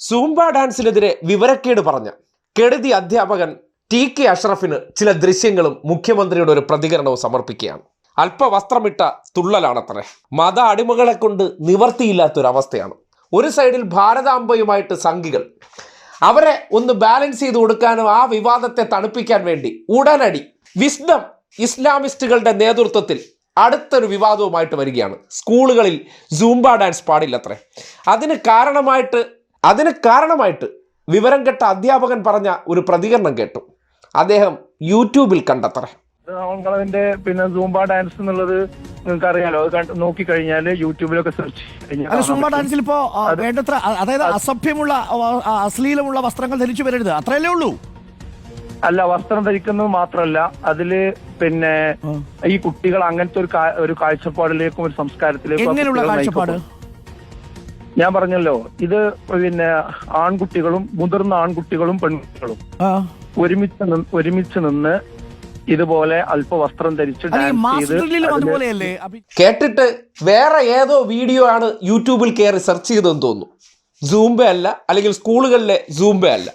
Zumba ഡാൻസിനെതിരെ വിവരക്കേട് പറഞ്ഞ. കെടുതി അധ്യാപകൻ ടി കെ അഷ്റഫിന് ചില ദൃശ്യങ്ങളും മുഖ്യമന്ത്രിയുടെ ഒരു പ്രതികരണവും സമർപ്പിക്കുകയാണ്. അല്പവസ്ത്രമിട്ട തുള്ളലാണത്രേ. മത അടിമകളെ കൊണ്ട് നിവർത്തിയില്ലാത്തൊരവസ്ഥയാണ്. ഒരു സൈഡിൽ ഭാരതാംബയുമായിട്ട് സംഘികൾ. അവരെ ഒന്ന് ബാലൻസ് ചെയ്ത് കൊടുക്കാനും ആ വിവാദത്തെ തണുപ്പിക്കാൻ വേണ്ടി ഉടനടി വിസ്ഡം ഇസ്ലാമിസ്റ്റുകളുടെ നേതൃത്വത്തിൽ അടുത്തൊരു വിവാദവുമായിട്ട് വരികയാണ്. സ്കൂളുകളിൽ സൂംബ ഡാൻസ് പാടില്ലത്രേ. അതിന് കാരണമായിട്ട് അതിന് കാരണമായിട്ട് വിവരം കെട്ട അധ്യാപകൻ പറഞ്ഞ ഒരു പ്രതികരണം കേട്ടു. അദ്ദേഹം യൂട്യൂബിൽ കണ്ടത്രേ. ഓൺകളവിന്റെ പിന്നെ സൂംബ ഡാൻസ് എന്നുള്ളത് നിങ്ങൾക്ക് അറിയാലോ അത് നോക്കി നോക്കിക്കഴിഞ്ഞാൽ യൂട്യൂബിലൊക്കെ സെർച്ച് അല്ല സൂംബ ഡാൻസിൽ ഇപ്പോ വേണ്ടത്ര അതായത് അസഭ്യമുള്ള അശ്ലീലമുള്ള വസ്ത്രങ്ങൾ ധരിച്ചു വരരുത്. അത്രയല്ലേ ഉള്ളൂ? അല്ല വസ്ത്രം ധരിക്കുന്നത് മാത്രമല്ല അതിൽ പിന്നെ ഈ കുട്ടികൾ അങ്ങനത്തെ ഒരു ഒരു കാഴ്ചപ്പാടിലേക്കും ഒരു സംസ്കാരത്തിലേക്കും ഞാൻ പറഞ്ഞല്ലോ ഇത് പിന്നെ ആൺകുട്ടികളും മുതിർന്ന ആൺകുട്ടികളും പെൺകുട്ടികളും ആ. ഒരുമിച്ച് ഒരുമിച്ച് നിന്ന് ഇതുപോലെ അല്പവസ്ത്രം ധരിച്ച് കേട്ടിട്ട് വേറെ ഏതോ വീഡിയോ ആണ് യൂട്യൂബിൽ കയറി സെർച്ച് ചെയ്തെന്ന് തോന്നുന്നു. സൂംബ അല്ല അല്ലെങ്കിൽ സ്കൂളുകളിലെ സൂംബ അല്ല.